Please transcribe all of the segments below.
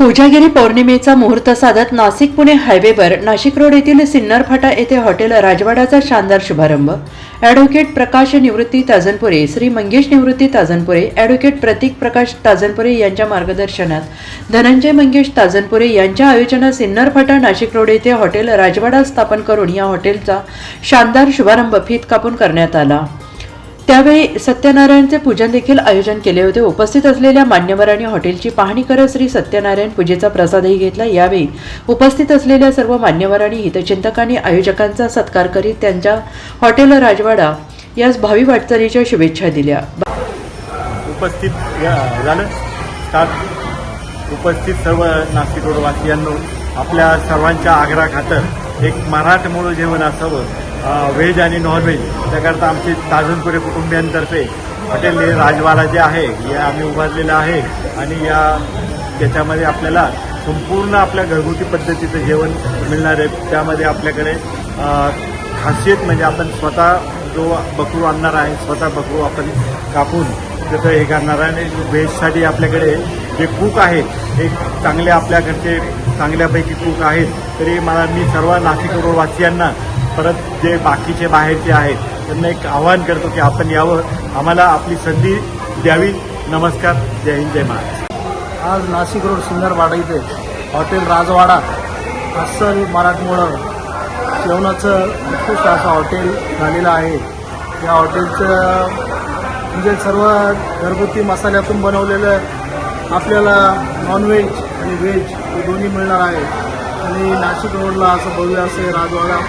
कोजागिरी पौर्णिमेचा मुहूर्त साधत नाशिक पुणे हायवेवर नाशिक रोड येथील सिन्नर फाटा येथे हॉटेल राजवाडाचा शानदार शुभारंभ. ॲडव्होकेट प्रकाश निवृत्ती ताजनपुरे श्री मंगेश निवृत्ती ताजनपुरे ॲडव्होकेट प्रतीक प्रकाश ताजनपुरे यांच्या मार्गदर्शनात धनंजय मंगेश ताजनपुरे यांच्या आयोजनात सिन्नर फाटा नाशिक रोड येथे हॉटेल राजवाडा स्थापन करून या हॉटेलचा शानदार शुभारंभ फीत कापून करण्यात आला. त्यावेळी सत्यनारायणचे पूजन देखील आयोजन केले होते. उपस्थित असलेल्या मान्यवरांनी हॉटेलची पाहणी करत श्री सत्यनारायण पूजेचा प्रसादही घेतला. यावेळी उपस्थित असलेल्या सर्व मान्यवरांनी हितचिंतकांनी आयोजकांचा सत्कार करीत त्यांच्या हॉटेल राजवाडा यास भावी वाटचालीच्या शुभेच्छा दिल्या. उपस्थित या- झालं. उपस्थित सर्व नाशिक रोडवासियांनो आपल्या सर्वांच्या आग्रह खातर एक मराठमोळं जेवण असावं. व्हेज आणि नॉनव्हेज त्याकरता आमचे ताजनपुरे कुटुंबियांतर्फे हॉटेल राजवाडा जे आहे हे आम्ही उभारलेलं आहे. आणि या त्याच्यामध्ये आपल्याला संपूर्ण आपल्या घरगुती पद्धतीचं जेवण मिळणार आहे. त्यामध्ये आपल्याकडे खासियत म्हणजे आपण स्वतः जो बकरू आणणार आहे स्वतः बकरू आपण कापून त्याचं हे करणार आहे. आणि व्हेजसाठी आपल्याकडे जे कूक आहेत एक चांगले आपल्याकडचे चांगल्यापैकी कूक आहेत. तरी मला मी सर्व नाशिक रोडवासियांना परत जे बाकीचे बाहेरचे आहेत त्यांना एक आवाहन करतो की आपण यावं. आम्हाला आपली संधी द्यावी. नमस्कार. जय हिंद जय महाराज. आज नाशिक रोड सुंदरवाडा इथे हॉटेल राजवाडा अस्सल मराठमोळं जेवणाचं उत्कृष्ट असं हॉटेल झालेलं आहे. या हॉटेलचं म्हणजे सर्व घरगुती मसाल्यातून बनवलेलं आपल्याला नॉनव्हेज आणि व्हेज हे दोन्ही मिळणार आहे. आणि नाशिक रोडला असं भव्य असे राजवाडा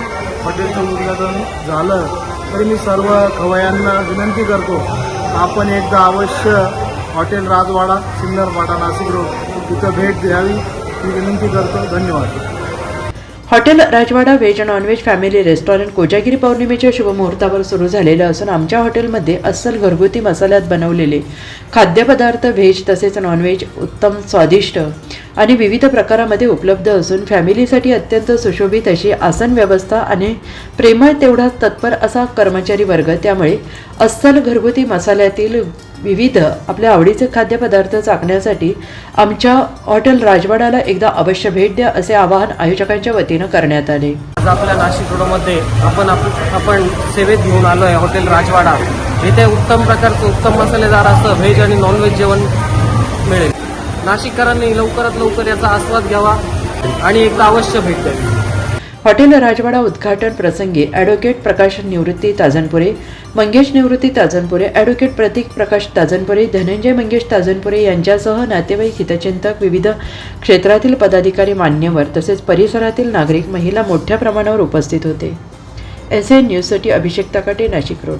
हॉटेलचं उद्घाटन झालं तरी मी सर्व खवयांना विनंती करतो आपण एकदा अवश्य हॉटेल राजवाडा सिन्नरवाडा नाशिक रोड तिथं भेट द्यावी ही विनंती करतो. धन्यवाद. Hotel Rajwada veg non veg family restaurant Kojagiri पौर्णिमेच्या शुभमुहूर्तावर सुरू झालेलं असून आमच्या हॉटेलमध्ये अस्सल घरगुती मसाल्यात बनवलेले खाद्यपदार्थ व्हेज तसेच नॉनव्हेज उत्तम स्वादिष्ट आणि विविध प्रकारामध्ये उपलब्ध असून फॅमिलीसाठी अत्यंत सुशोभित अशी आसन व्यवस्था आणि प्रेमळ तेवढाच तत्पर असा कर्मचारी वर्ग त्यामुळे अस्सल घरगुती मसाल्यातील विविध आपल्या आवडीचे खाद्यपदार्थ चाकण्यासाठी आमच्या हॉटेल राजवाडाला एकदा अवश्य भेट द्या असे आवाहन आयोजकांच्या वतीनं करण्यात आले. आज आपल्या नाशिक रोडमध्ये आपण आप- आपण सेवेत घेऊन आलो आहे हॉटेल राजवाडा. येथे उत्तम प्रकारचं उत्तम मसालेदार असं व्हेज आणि नॉनव्हेज जेवण मिळेल. नाशिककरांनी लवकरात लवकर याचा आस्वाद घ्यावा आणि एकदा अवश्य भेट द्यावी. हॉटेल राजवाडा उद्घाटन प्रसंगी ॲडव्होकेट प्रकाश निवृत्ती ताजनपुरे मंगेश निवृत्ती ताजनपुरे ॲडव्होकेट प्रतीक प्रकाश ताजनपुरे धनंजय मंगेश ताजनपुरे यांच्यासह नातेवाईक हितचिंतक विविध क्षेत्रातील पदाधिकारी मान्यवर तसेच परिसरातील नागरिक महिला मोठ्या प्रमाणावर उपस्थित होते. एस एन न्यूजसाठी अभिषेक ताकाटे नाशिक रोड.